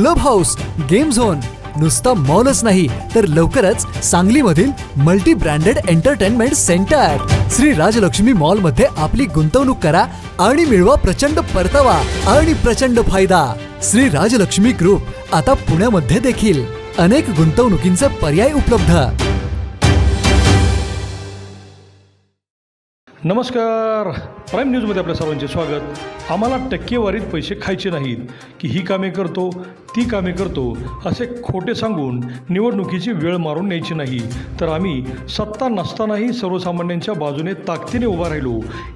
Club house game zone. नुसता मॉलच नाही तर लवकरच सांगलीमधील multi branded entertainment centre. Shri Rajlakshmi मॉलमध्ये आपली गुंतवणूक करा आणि मिळवा प्रचंड परतावा आणि प्रचंड फायदा. श्री राजलक्ष्मी ग्रुप आता पुण्यामध्ये देखील अनेक गुंतवणुकींचे पर्याय उपलब्ध. नमस्कार. प्राईम न्यूजमध्ये आपल्या सर्वांचे स्वागत. आम्हाला टक्केवारीत पैसे खायचे नाहीत. की ही कामे करतो ती कामे करतो असे खोटे सांगून निवडणुकीची वेळ मारून न्यायची नाही. तर आम्ही सत्ता नसतानाही सर्वसामान्यांच्या बाजूने ताकदीने उभा राहिलो.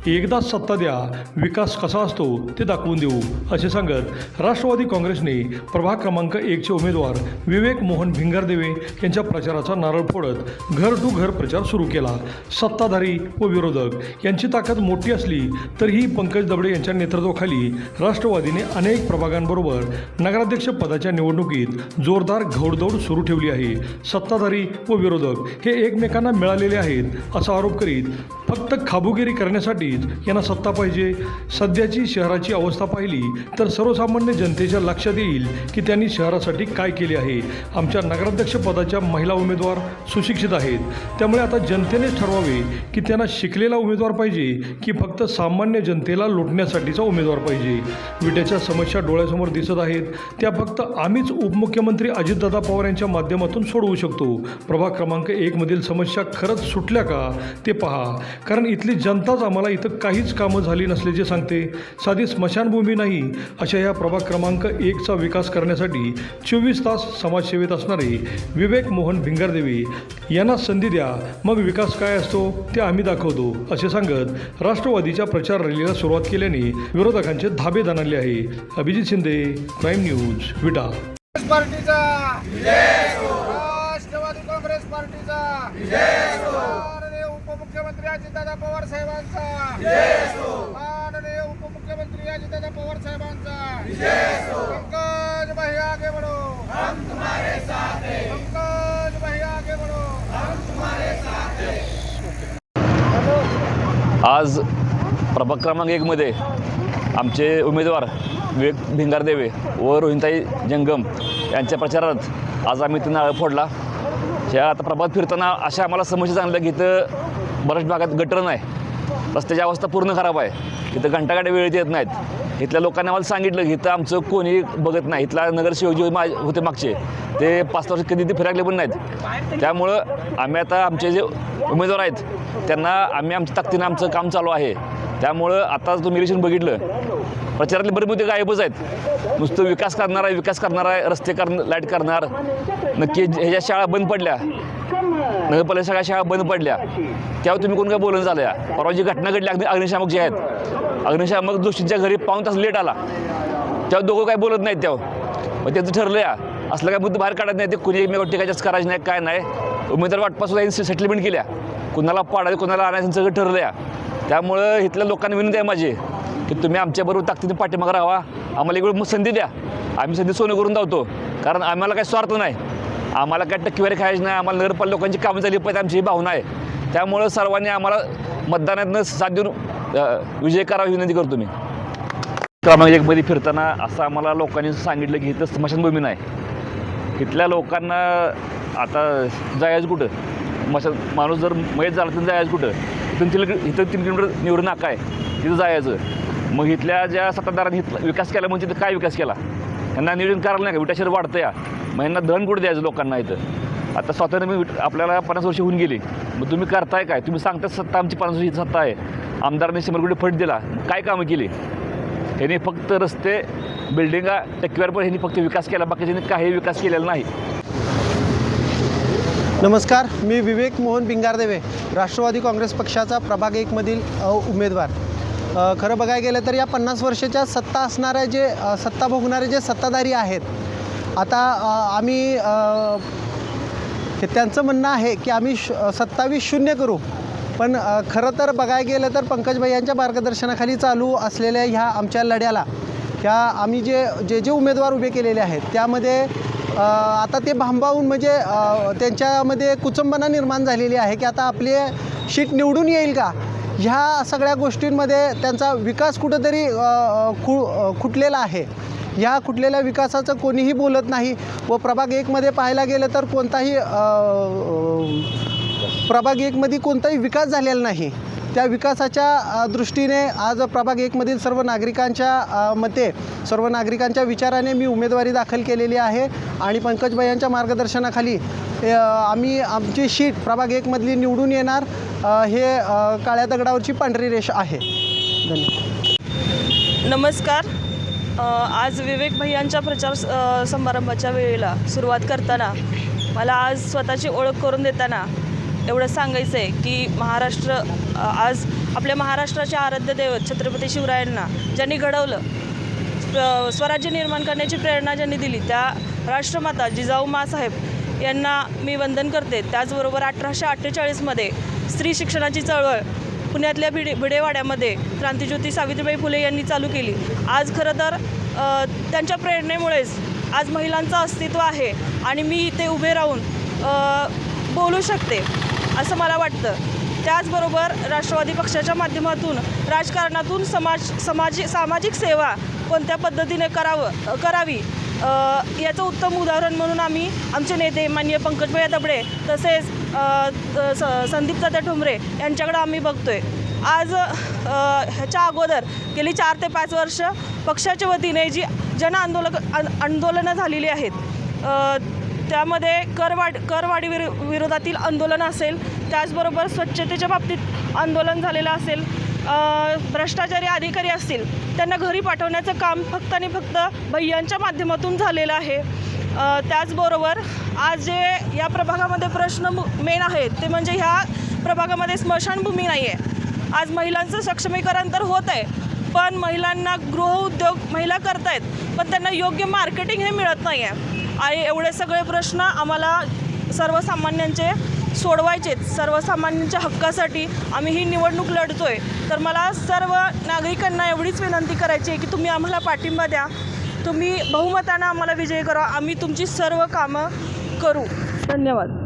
एकदा सत्ता द्या विकास कसा असतो ते दाखवून देऊ असे सांगत राष्ट्रवादी काँग्रेसने प्रभाग क्रमांक एकचे उमेदवार विवेक मोहन भिंगारदेवे यांच्या प्रचाराचा नारळ फोडत घर टू घर प्रचार सुरू केला. सत्ताधारी व विरोधक यांची ताकद मोठी असली तरीही पंकज दबडे यांच्या नेतृत्वाखाली राष्ट्रवादीने अनेक प्रभागांबरोबर नगराध्यक्ष पदाच्या निवडणुकीत जोरदार घौडदौड सुरू ठेवली आहे. सत्ताधारी व विरोधक हे एकमेकांना मिळालेले आहेत असा आरोप करीत फक्त खाबुगिरी करण्यासाठीच यांना सत्ता पाहिजे. सध्याची शहराची अवस्था पाहिली तर सर्वसामान्य जनतेच्या लक्षात येईल की त्यांनी शहरासाठी काय केले आहे. आमच्या नगराध्यक्ष पदाच्या महिला उमेदवार सुशिक्षित आहेत. त्यामुळे आता जनतेनेच ठरवावे की त्यांना शिकलेला उमेदवार पाहिजे की फक्त सामान्य जनतेला लुटण्यासाठीचा उमेदवार पाहिजे. विट्याच्या समस्या डोळ्यासमोर दिसत आहेत. त्या फक्त फक्त आम्हीच उपमुख्यमंत्री अजितदादा पवार यांच्या माध्यमातून सोडवू शकतो. प्रभाग क्रमांक एकमधील समस्या खरंच सुटल्या का? ते पहा. कारण इथली जनताच आम्हाला इथं काहीच कामं झाली नसल्याचे सांगते. साधी स्मशानभूमी नाही अशा या प्रभाग क्रमांक एकचा विकास करण्यासाठी चोवीस तास समाजसेवेत असणारे विवेक मोहन भिंगारदेवी यांना संधी द्या. मग विकास काय असतो ते आम्ही दाखवतो असे सांगत राष्ट्रवादीच्या प्रचार रॅलीला सुरुवात केल्याने विरोधकांचे धाबे दणाले आहे. Abhijit Shinde prime news. विटा. काँग्रेस पार्टीचा. राष्ट्रवादी काँग्रेस पार्टीचा. माननीय उपमुख्यमंत्री अजितदादा पवार साहेबांचा. माननीय उपमुख्यमंत्री अजितदादा पवार साहेबांचा. पंकज भाई आगे बढ़ो. पंकज भाई आगे बढ़ो. आज प्रभाग क्रमांक एकमध्ये आमचे उमेदवार विवेक भिंगारदेवे व रोहिंताई जंगम यांच्या प्रचारात आज आम्ही त्यांना फोडला. ह्या आता प्रभात फिरताना अशा आम्हाला समस्या जाणल्या की इथं बऱ्याच भागात गटर नाही. रस्त्याची अवस्था पूर्ण खराब आहे. इथं घंटागाड्या वेळेत येत नाहीत. इथल्या लोकांनी आम्हाला सांगितलं की इथं आमचं कोणी बघत नाही. इथला नगरसेवक जे मा होते मागचे. ते पाच वर्ष कधी ते फिरकले पण नाहीत. त्यामुळं आम्ही आता आमचे जे उमेदवार आहेत त्यांना आम्ही आमच्या ताकदीनं आमचं काम चालू आहे. त्यामुळं आता तुम्ही इलेक्शन बघितलं. प्रचारातले बरे मुद्दे गायबच आहेत. नुसतं विकास करणार आहे विकास करणार आहे रस्ते कर लाइट करणार. नक्की ह्याच्या शाळा बंद पडल्या. नगरपालिका सगळ्या शाळा बंद पडल्या. त्यावर तुम्ही कोण काय बोलणं झालं या? परवा जी घटना घडली अग्नि अग्निशामक जे आहेत. अग्निशामक जोशींच्या घरी पाऊन तास लेट आला. त्यावर दोघं काय बोलत नाहीत त्यावर. मग त्याचं ठरलं या. असलं काय मुद्दे बाहेर काढत नाही ते. कुणी एकमेकावर टिकायच्याच करायचं नाही काय नाही. उमेदवार वाटपासून सेटलमेंट केल्या. कुणाला पाडायचं कुणाला आणायचं सगळं ठरलं या. त्यामुळं इथल्या लोकांना विनंती आहे माझी. की तुम्ही आमच्याबरोबर ताकदीने पाठीमागं राहा आम्हाला इकडे मग संधी द्या. आम्ही संधी सोनं करून धावतो. कारण आम्हाला काही स्वार्थ नाही. आम्हाला काय टक्केवारी खायची नाही. आम्हाला नगरपालिका लोकांची कामं झाली पाहिजे आमची ही भावना आहे. त्यामुळं सर्वांनी आम्हाला मतदानातनं साथ देऊन विजय करावा ही विनंती करतो मी क्रमांक एकमध्ये फिरताना असं आम्हाला लोकांनी सांगितलं की इथं स्मशानभूमी नाही. इथल्या लोकांना आता जायचं कुठं? मशान माणूस जर मयत झाला तर जायचं कुठं? इथून तिला इथं तीन किलोमीटर निवडून नाका आहे. तिथं जायचं. मग इथल्या ज्या सत्ताधारांनी विकास केला म्हणजे तिथं काय विकास केला? यांना नियोजन करायला नाही का? विटाशेर वाढतं या. मग यांना धन द्यायचं लोकांना इथं? आता स्वातंत्र्य मी आपल्याला पन्नास वर्ष होऊन गेली. मग तुम्ही करताय काय? तुम्ही सांगता सत्ता आमची पन्नास वर्षाची सत्ता आहे. आमदारांनी शंभर कोटी फट दिला. काय कामं केली? ह्यांनी फक्त रस्ते बिल्डिंगा टक्केवार पण ह्यांनी फक्त विकास केला. बाकीच्यांनी काही विकास केलेला नाही. नमस्कार. मी विवेक मोहन बिंगारदेवे राष्ट्रवादी काँग्रेस पक्षाचा प्रभाग एकमधील उमेदवार. खरं बघायला गेलं तर या पन्नास वर्षाच्या सत्ता असणाऱ्या जे सत्ता भोगणारे जे सत्ताधारी आहेत आता आम्ही हे त्यांचं म्हणणं आहे की आम्ही श सत्तावीस शून्य करू. पण खरं तर बघायला गेलं तर पंकज भैयांच्या मार्गदर्शनाखाली चालू असलेल्या ह्या आमच्या लढ्याला ह्या आम्ही जे जे जे उमेदवार उभे केलेले आहेत त्यामध्ये आता ते भांबावून म्हणजे त्यांच्यामध्ये कुचंबना निर्माण झालेली आहे की आता आपले शीट निवडून येईल का? ह्या सगळ्या गोष्टींमध्ये त्यांचा विकास कुठंतरी खु खुटलेला आहे. ह्या कुठलेल्या विकासाचं कोणीही बोलत नाही व प्रभाग एकमध्ये पाहायला गेलं तर कोणताही प्रभाग एकमध्ये कोणताही विकास झालेला नाही. त्या विकासाच्या दृष्टीने आज प्रभाग एकमधील सर्व नागरिकांच्या मते सर्व नागरिकांच्या विचाराने मी उमेदवारी दाखल केलेली आहे. आणि पंकजबाई यांच्या मार्गदर्शनाखाली आम्ही आमची शीट प्रभाग एकमधली निवडून येणार हे काळ्या दगडावरची पांढरी रेष आहे. धन्यवाद. नमस्कार. आज विवेक भैयांच्या प्रचार समारंभाच्या वेळेला सुरुवात करताना मला आज स्वतःची ओळख करून देताना एवढं सांगायचं आहे की महाराष्ट्र आज आपल्या महाराष्ट्राचे आराध्य दैवत छत्रपती शिवरायांना ज्यांनी घडवलं स्व- स्वराज्य निर्माण करण्याची प्रेरणा ज्यांनी दिली त्या राष्ट्रमाता जिजाऊ मासाहेब यांना मी वंदन करते. त्याचबरोबर अठराशे अठ्ठेचाळीसमध्ये स्त्री शिक्षणाची चळवळ पुण्यातल्या भिडे भिडेवाड्यामध्ये क्रांतिज्योती सावित्रीबाई फुले यांनी चालू केली. आज खरं तर त्यांच्या प्रेरणेमुळेच आज महिलांचं अस्तित्व आहे आणि मी इथे उभे राहून बोलू शकते. असं मला वाटतं. त्याचबरोबर राष्ट्रवादी पक्षाच्या माध्यमातून राजकारणातून समाज समाजी सामाजिक सेवा कोणत्या पद्धतीने करावं करावी याचं उत्तम उदाहरण म्हणून आम्ही आमचे नेते माननीय पंकजभाई दबडे तसेच स- संदीप दादा ठुमरे यांच्याकडे आम्ही बघतोय. आज ह्याच्या अगोदर गेली चार ते पाच वर्ष पक्षाच्या वतीने जी जन आंदोलक आंदोलनं झालेली आहेत त्यामध्ये करवाढ करवाढी विरो विरोधातील आंदोलन असेल त्याचबरोबर स्वच्छतेच्या बाबतीत आंदोलन झालेलं असेल भ्रष्टाचारी अधिकारी असतील त्यांना घरी पाठवण्याचं काम फक्त आणि फक्त भैयांच्या माध्यमातून झालेलं आहे. त्याचबरोबर आज जे या प्रभागामध्ये प्रश्न मेन आहेत ते म्हणजे ह्या प्रभागामध्ये स्मशानभूमी नाही आहे आज महिलांचं सक्षमीकरण तर होत आहे पण महिलांना गृहउद्योग महिला करतायत पण त्यांना योग्य मार्केटिंग हे मिळत नाही आहे आणि एवढे सगळे प्रश्न आम्हाला सर्वसामान्यांचे सोडवायचेत. सर्वसामान्यांच्या हक्कासाठी आम्ही ही निवडणूक लढतो आहे तर मला सर्व नागरिकांना एवढीच विनंती करायची आहे की तुम्ही आम्हाला पाठिंबा द्या. तुम्ही बहुमतानं आम्हाला विजयी करा. आम्ही तुमची सर्व कामं करू. धन्यवाद.